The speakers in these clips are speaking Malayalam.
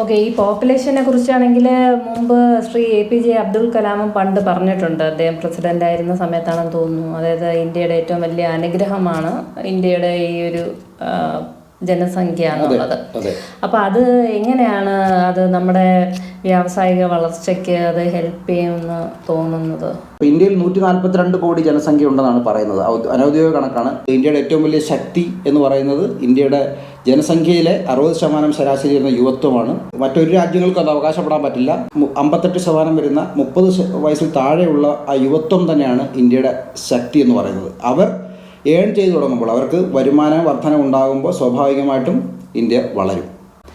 ഓക്കെ ഈ പോപ്പുലേഷനെ കുറിച്ചാണെങ്കിൽ മുമ്പ് Shri A P J Abdul കലാമും പണ്ട് പറഞ്ഞിട്ടുണ്ട്. അദ്ദേഹം പ്രസിഡന്റ് ആയിരുന്ന സമയത്താണെന്ന് തോന്നുന്നു. അതായത് ഇന്ത്യയുടെ ഏറ്റവും വലിയ അനുഗ്രഹമാണ് ഇന്ത്യയുടെ ഈ ഒരു ജനസംഖ്യ എന്നുള്ളത് അതെ അപ്പോൾ അത് എങ്ങനെയാണ് അത് നമ്മുടെ വ്യാവസായിക വളർച്ചയ്ക്ക് അത് ഹെൽപ്പ് ചെയ്യുമെന്ന് തോന്നുന്നത്? ഇന്ത്യയിൽ നൂറ്റി നാൽപ്പത്തിരണ്ട് കോടി ജനസംഖ്യ ഉണ്ടെന്നാണ് പറയുന്നത്. അനൗദ്യോഗിക കണക്കാണ്. ഇന്ത്യയുടെ ഏറ്റവും വലിയ ശക്തി എന്ന് പറയുന്നത് ഇന്ത്യയുടെ ജനസംഖ്യയിലെ അറുപത് ശതമാനം ശരാശരി വരുന്ന യുവത്വമാണ്. മറ്റൊരു രാജ്യങ്ങൾക്കും അത് അവകാശപ്പെടാൻ പറ്റില്ല. അമ്പത്തെട്ട് ശതമാനം വരുന്ന മുപ്പത് വയസ്സിൽ താഴെയുള്ള ആ യുവത്വം തന്നെയാണ് ഇന്ത്യയുടെ ശക്തി എന്ന് പറയുന്നത്. അവർ ഏൺ ചെയ്തു തുടങ്ങുമ്പോൾ അവർക്ക് വരുമാന വർധന ഉണ്ടാകുമ്പോൾ സ്വാഭാവികമായിട്ടും ഇന്ത്യ വളരും.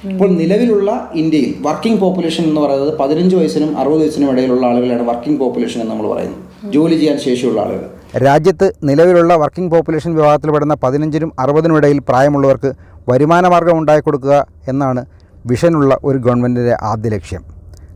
ഇപ്പോൾ നിലവിലുള്ള ഇന്ത്യയിൽ വർക്കിംഗ് പോപ്പുലേഷൻ എന്ന് പറയുന്നത് പതിനഞ്ച് വയസ്സിനും അറുപത് വയസ്സിനും ഇടയിലുള്ള ആളുകളാണ് വർക്കിംഗ് പോപ്പുലേഷൻ എന്ന് നമ്മൾ പറയുന്നത്. ജോലി ചെയ്യാൻ ശേഷിയുള്ള ആളുകൾ. രാജ്യത്ത് നിലവിലുള്ള വർക്കിംഗ് പോപ്പുലേഷൻ വിഭാഗത്തിൽപ്പെടുന്ന പതിനഞ്ചിനും അറുപതിനും ഇടയിൽ പ്രായമുള്ളവർക്ക് വരുമാന മാർഗം ഉണ്ടാക്കിക്കൊടുക്കുക എന്നാണ് വിഷനുള്ള ഒരു ഗവൺമെന്റിന്റെ ആദ്യ ലക്ഷ്യം.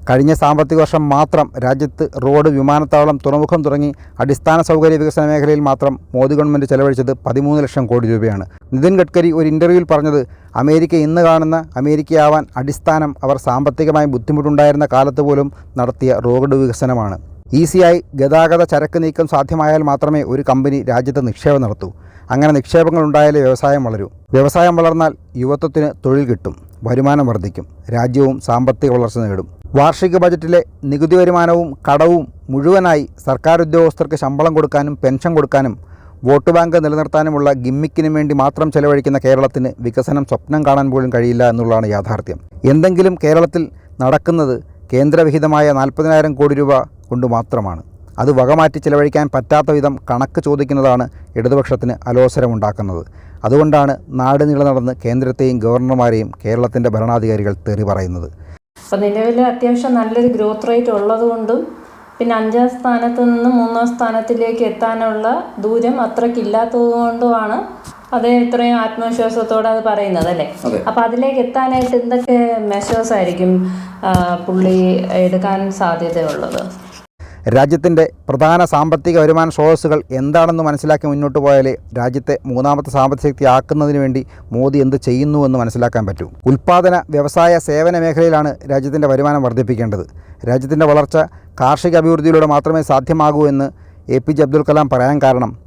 കഴിഞ്ഞ സാമ്പത്തിക വർഷം മാത്രം രാജ്യത്ത് റോഡ് വിമാനത്താവളം തുറമുഖം തുടങ്ങി അടിസ്ഥാന സൗകര്യ വികസന മേഖലയിൽ മാത്രം മോദി ഗവൺമെന്റ് ചെലവഴിച്ചത് പതിമൂന്ന് ലക്ഷം കോടി രൂപയാണ്. നിതിൻ ഗഡ്കരി ഒരു ഇന്റർവ്യൂവിൽ പറഞ്ഞത് അമേരിക്ക ഇന്ന് കാണുന്ന അമേരിക്കയാവാൻ അടിസ്ഥാനം അവർ സാമ്പത്തികമായി ബുദ്ധിമുട്ടുണ്ടായിരുന്ന കാലത്ത് പോലും നടത്തിയ റോഡ് വികസനമാണ്. ഈസിയായി ഗതാഗത ചരക്ക് നീക്കം സാധ്യമായാൽ മാത്രമേ ഒരു കമ്പനി രാജ്യത്ത് നിക്ഷേപം നടത്തൂ. അങ്ങനെ നിക്ഷേപങ്ങൾ ഉണ്ടായാലേ വ്യവസായം വളരൂ. വ്യവസായം വളർന്നാൽ യുവത്വത്തിന് തൊഴിൽ കിട്ടും വരുമാനം വർദ്ധിക്കും രാജ്യവും സാമ്പത്തിക വളർച്ച നേടും. വാർഷിക ബജറ്റിലെ നികുതി വരുമാനവും കടവും മുഴുവനായി സർക്കാർ ഉദ്യോഗസ്ഥർക്ക് ശമ്പളം കൊടുക്കാനും പെൻഷൻ കൊടുക്കാനും വോട്ട് ബാങ്ക് നിലനിർത്താനുമുള്ള ഗിമ്മിക്കിനു വേണ്ടി മാത്രം ചെലവഴിക്കുന്ന കേരളത്തിന് വികസനം സ്വപ്നം കാണാൻ പോലും കഴിയില്ല എന്നുള്ളതാണ് യാഥാർത്ഥ്യം. എന്തെങ്കിലും കേരളത്തിൽ നടക്കുന്നത് കേന്ദ്രവിഹിതമായ നാൽപ്പതിനായിരം കോടി രൂപ കൊണ്ട് മാത്രമാണ്. അത് വകമാറ്റി ചിലവഴിക്കാൻ പറ്റാത്ത വിധം കണക്ക് ചോദിക്കുന്നതാണ് ഇടതുപക്ഷത്തിന് അലോസരമുണ്ടാക്കുന്നത്. അതുകൊണ്ടാണ് നാട് നീളെ നടന്ന് കേന്ദ്രത്തെയും ഗവർണർമാരെയും കേരളത്തിന്റെ ഭരണാധികാരികൾ തെറി പറയുന്നത്. അപ്പോൾ നിലവിൽ അത്യാവശ്യം നല്ലൊരു ഗ്രോത്ത് റേറ്റ് ഉള്ളതുകൊണ്ടും പിന്നെ അഞ്ചാം സ്ഥാനത്ത് നിന്ന് മൂന്നാം സ്ഥാനത്തിലേക്ക് എത്താനുള്ള ദൂരം അത്രയ്ക്കില്ലാത്തതുകൊണ്ടുമാണ് അത് ഇത്രയും ആത്മവിശ്വാസത്തോടെ അത് പറയുന്നത് അല്ലേ. അപ്പം അതിലേക്ക് എത്താനായിട്ട് എന്തൊക്കെ മെഷേഴ്സ് ആയിരിക്കും പുള്ളി എടുക്കാൻ സാധ്യതയുള്ളത്? രാജ്യത്തിന്റെ പ്രധാന സാമ്പത്തിക വരുമാന സ്രോതസ്സുകൾ എന്താണെന്ന് മനസ്സിലാക്കി മുന്നോട്ട് പോയാലേ രാജ്യത്തെ മൂന്നാമത്തെ സാമ്പത്തിക ശക്തി ആക്കുന്നതിന് വേണ്ടി മോദി എന്ത് ചെയ്യുന്നുവെന്ന് മനസ്സിലാക്കാൻ പറ്റും. ഉൽപ്പാദന വ്യവസായ സേവന മേഖലയിലാണ് രാജ്യത്തിന്റെ വരുമാനം വർദ്ധിപ്പിക്കേണ്ടത്. രാജ്യത്തിന്റെ വളർച്ച കാർഷിക അഭിവൃദ്ധിയിലൂടെ മാത്രമേ സാധ്യമാകൂ എന്ന് A P J Abdul Kalam പറയാൻ കാരണം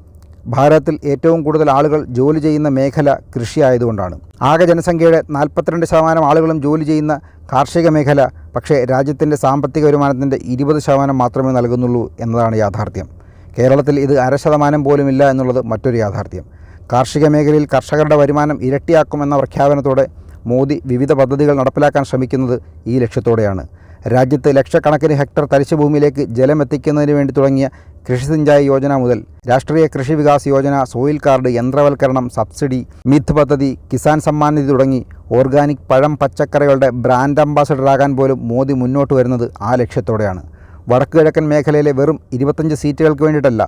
ഭാരതത്തിൽ ഏറ്റവും കൂടുതൽ ആളുകൾ ജോലി ചെയ്യുന്ന മേഖല കൃഷി ആയതുകൊണ്ടാണ്. ആകെ ജനസംഖ്യയുടെ നാൽപ്പത്തിരണ്ട് ശതമാനം ആളുകളും ജോലി ചെയ്യുന്ന കാർഷിക മേഖല പക്ഷേ രാജ്യത്തിന്റെ സാമ്പത്തിക വരുമാനത്തിന്റെ ഇരുപത് ശതമാനം മാത്രമേ നൽകുന്നുള്ളൂ എന്നതാണ് യാഥാർത്ഥ്യം. കേരളത്തിൽ ഇത് അര ശതമാനം പോലുമില്ല എന്നുള്ളത് മറ്റൊരു യാഥാർത്ഥ്യം. കാർഷിക മേഖലയിൽ കർഷകരുടെ വരുമാനം ഇരട്ടിയാക്കുമെന്ന പ്രഖ്യാപനത്തോടെ മോദി വിവിധ പദ്ധതികൾ നടപ്പിലാക്കാൻ ശ്രമിക്കുന്നത് ഈ ലക്ഷ്യത്തോടെയാണ്. രാജ്യത്ത് ലക്ഷക്കണക്കിന് ഹെക്ടർ തരിശുഭൂമിയിലേക്ക് ജലം എത്തിക്കുന്നതിന് വേണ്ടി തുടങ്ങിയ കൃഷി സിഞ്ചായി യോജന മുതൽ രാഷ്ട്രീയ കൃഷി വികാസ് യോജന സോയിൽ കാർഡ് യന്ത്രവൽക്കരണം സബ്സിഡി മിത്ത് പദ്ധതി കിസാൻ സമ്മാൻ നിധി തുടങ്ങി ഓർഗാനിക് പഴം പച്ചക്കറികളുടെ ബ്രാൻഡ് അംബാസഡറാകാൻ പോലും മോദി മുന്നോട്ട് വരുന്നത് ആ ലക്ഷ്യത്തോടെയാണ്. വടക്ക് കിഴക്കൻ മേഖലയിലെ വെറും ഇരുപത്തഞ്ച് സീറ്റുകൾക്ക് വേണ്ടിയിട്ടല്ല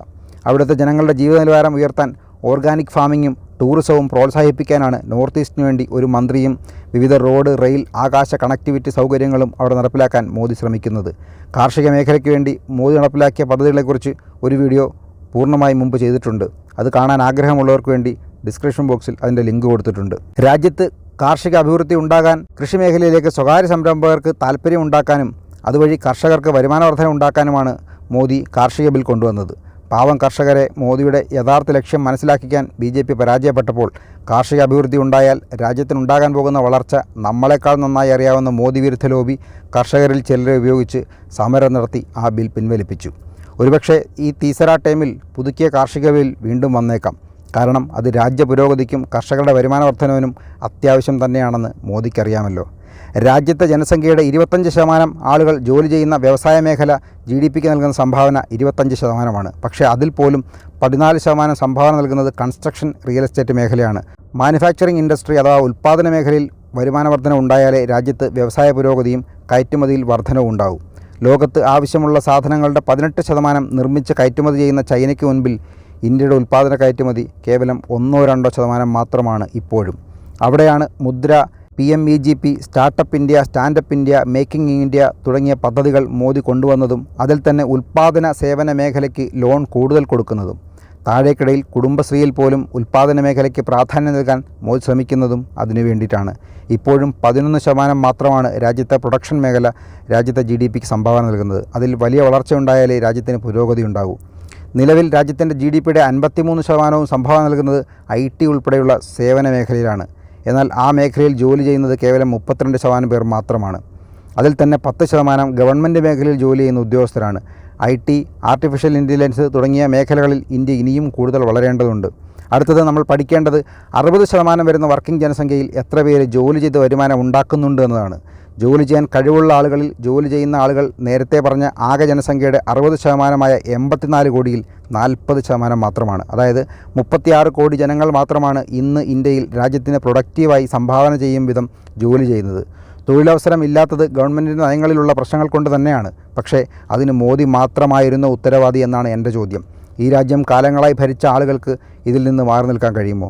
അവിടുത്തെ ജനങ്ങളുടെ ജീവിത നിലവാരം ഉയർത്താൻ ഓർഗാനിക് ഫാമിങ്ങും ടൂറിസവും പ്രോത്സാഹിപ്പിക്കാനാണ് നോർത്ത് ഈസ്റ്റിന് വേണ്ടി ഒരു മന്ത്രിയും വിവിധ റോഡ് റെയിൽ ആകാശ കണക്ടിവിറ്റി സൗകര്യങ്ങളും അവിടെ നടപ്പിലാക്കാൻ മോദി ശ്രമിക്കുന്നത്. കാർഷിക മേഖലയ്ക്ക് വേണ്ടി മോദി നടപ്പിലാക്കിയ പദ്ധതികളെക്കുറിച്ച് ഒരു വീഡിയോ പൂർണമായി മുമ്പ് ചെയ്തിട്ടുണ്ട്. അത് കാണാൻ ആഗ്രഹമുള്ളവർക്ക് വേണ്ടി ഡിസ്ക്രിപ്ഷൻ ബോക്സിൽ അതിന്റെ ലിങ്ക് കൊടുത്തിട്ടുണ്ട്. രാജ്യത്ത് കാർഷിക അഭിവൃദ്ധി ഉണ്ടാകാൻ കൃഷി മേഖലയിലേക്ക് സ്വകാര്യ സംരംഭകർക്ക് താല്പര്യം ഉണ്ടാക്കാനും അതുവഴി കർഷകർക്ക് വരുമാന വർധന ഉണ്ടാക്കാനുമാണ് മോദി കാർഷിക ബിൽ കൊണ്ടുവന്നത്. പാവം കർഷകരെ മോദിയുടെ യഥാർത്ഥ ലക്ഷ്യം മനസ്സിലാക്കിക്കാൻ ബി ജെ പി പരാജയപ്പെട്ടപ്പോൾ കാർഷിക അഭിവൃദ്ധി ഉണ്ടായാൽ രാജ്യത്തിനുണ്ടാകാൻ പോകുന്ന വളർച്ച നമ്മളെക്കാൾ നന്നായി അറിയാവുന്ന മോദി വിരുദ്ധ ലോബി കർഷകരിൽ ചിലരെ ഉപയോഗിച്ച് സമരം നടത്തി ആ ബിൽ പിൻവലിപ്പിച്ചു. ഒരുപക്ഷെ ഈ തീസര ടൈമിൽ പുതുക്കിയ കാർഷിക ബിൽ വീണ്ടും വന്നേക്കാം. കാരണം അത് രാജ്യ പുരോഗതിക്കും കർഷകരുടെ വരുമാന വർധനവിനും അത്യാവശ്യം തന്നെയാണെന്ന് മോദിക്കറിയാമല്ലോ. രാജ്യത്തെ ജനസംഖ്യയുടെ ഇരുപത്തഞ്ച് ശതമാനം ആളുകൾ ജോലി ചെയ്യുന്ന വ്യവസായ മേഖല ജി ഡി പിക്ക് നൽകുന്ന സംഭാവന ഇരുപത്തഞ്ച് ശതമാനമാണ്. പക്ഷേ അതിൽ പോലും പതിനാല് ശതമാനം സംഭാവന നൽകുന്നത് കൺസ്ട്രക്ഷൻ റിയൽ എസ്റ്റേറ്റ് മേഖലയാണ്. മാനുഫാക്ചറിംഗ് ഇൻഡസ്ട്രി അഥവാ ഉൽപ്പാദന മേഖലയിൽ വരുമാന വർധന ഉണ്ടായാലേ രാജ്യത്ത് വ്യവസായ പുരോഗതിയും കയറ്റുമതിയിൽ വർധനവും ഉണ്ടാവും. ലോകത്ത് ആവശ്യമുള്ള സാധനങ്ങളുടെ പതിനെട്ട് ശതമാനം നിർമ്മിച്ച് കയറ്റുമതി ചെയ്യുന്ന ചൈനയ്ക്ക് മുൻപിൽ ഇന്ത്യയുടെ ഉൽപ്പാദന കയറ്റുമതി കേവലം ഒന്നോ രണ്ടോ ശതമാനം മാത്രമാണ് ഇപ്പോഴും. അവിടെയാണ് Mudra P M E G P startup India standup India making India തുടങ്ങിയ പദ്ധതികൾ മോദി കൊണ്ടുവന്നതും അതിൽ തന്നെ ഉൽപ്പാദന സേവന മേഖലയ്ക്ക് ലോൺ കൂടുതൽ കൊടുക്കുന്നതും. താഴേക്കിടയിൽ കുടുംബശ്രീയിൽ പോലും ഉൽപ്പാദന മേഖലയ്ക്ക് പ്രാധാന്യം നൽകാൻ മോദി ശ്രമിക്കുന്നതും അതിനു വേണ്ടിയിട്ടാണ്. ഇപ്പോഴും പതിനൊന്ന് ശതമാനം മാത്രമാണ് രാജ്യത്തെ പ്രൊഡക്ഷൻ മേഖല രാജ്യത്തെ ജി ഡി പിക്ക് സംഭാവന നൽകുന്നത്. അതിൽ വലിയ വളർച്ച ഉണ്ടായാലേ രാജ്യത്തിന് പുരോഗതി ഉണ്ടാകൂ നിലവിൽ രാജ്യത്തിന്റെ ജി ഡി പിയുടെ അൻപത്തിമൂന്ന് ശതമാനവും സംഭാവന നൽകുന്നത് ഐ ടി ഉൾപ്പെടെയുള്ള സേവന മേഖലയിലാണ്. എന്നാൽ ആ മേഖലയിൽ ജോലി ചെയ്യുന്നത് കേവലം മുപ്പത്തിരണ്ട് ശതമാനം പേർ മാത്രമാണ്. അതിൽ തന്നെ പത്ത് ശതമാനം ഗവൺമെന്റ് മേഖലയിൽ ജോലി ചെയ്യുന്ന ഉദ്യോഗസ്ഥരാണ്. ഐ ടി ആർട്ടിഫിഷ്യൽ ഇന്റലിജൻസ് തുടങ്ങിയ മേഖലകളിൽ ഇന്ത്യ ഇനിയും കൂടുതൽ വളരേണ്ടതുണ്ട്. അടുത്തത് നമ്മൾ പഠിക്കേണ്ടത് അറുപത് ശതമാനം വരുന്ന വർക്കിംഗ് ജനസംഖ്യയിൽ എത്ര പേര് ജോലി ചെയ്ത് വരുമാനം ഉണ്ടാക്കുന്നുണ്ട് എന്നതാണ്. ജോലി ചെയ്യാൻ കഴിവുള്ള ആളുകളിൽ ജോലി ചെയ്യുന്ന ആളുകൾ നേരത്തെ പറഞ്ഞ ആകെ ജനസംഖ്യയുടെ അറുപത് ശതമാനമായ എൺപത്തിനാല് കോടിയിൽ നാൽപ്പത് ശതമാനം മാത്രമാണ്. അതായത് മുപ്പത്തിയാറ് കോടി ജനങ്ങൾ മാത്രമാണ് ഇന്ന് ഇന്ത്യയിൽ രാജ്യത്തിന് പ്രൊഡക്റ്റീവായി സംഭാവന ചെയ്യും വിധം ജോലി ചെയ്യുന്നത്. തൊഴിലവസരം ഇല്ലാത്തത് ഗവൺമെന്റിന്റെ നയങ്ങളിലുള്ള പ്രശ്നങ്ങൾ കൊണ്ട് തന്നെയാണ്. പക്ഷേ അതിന് മോദി മാത്രമായിരുന്ന ഉത്തരവാദി എന്നാണ് എന്റെ ചോദ്യം. ഈ രാജ്യം കാലങ്ങളായി ഭരിച്ച ആളുകൾക്ക് ഇതിൽ നിന്ന് മാറി നിൽക്കാൻ കഴിയുമോ?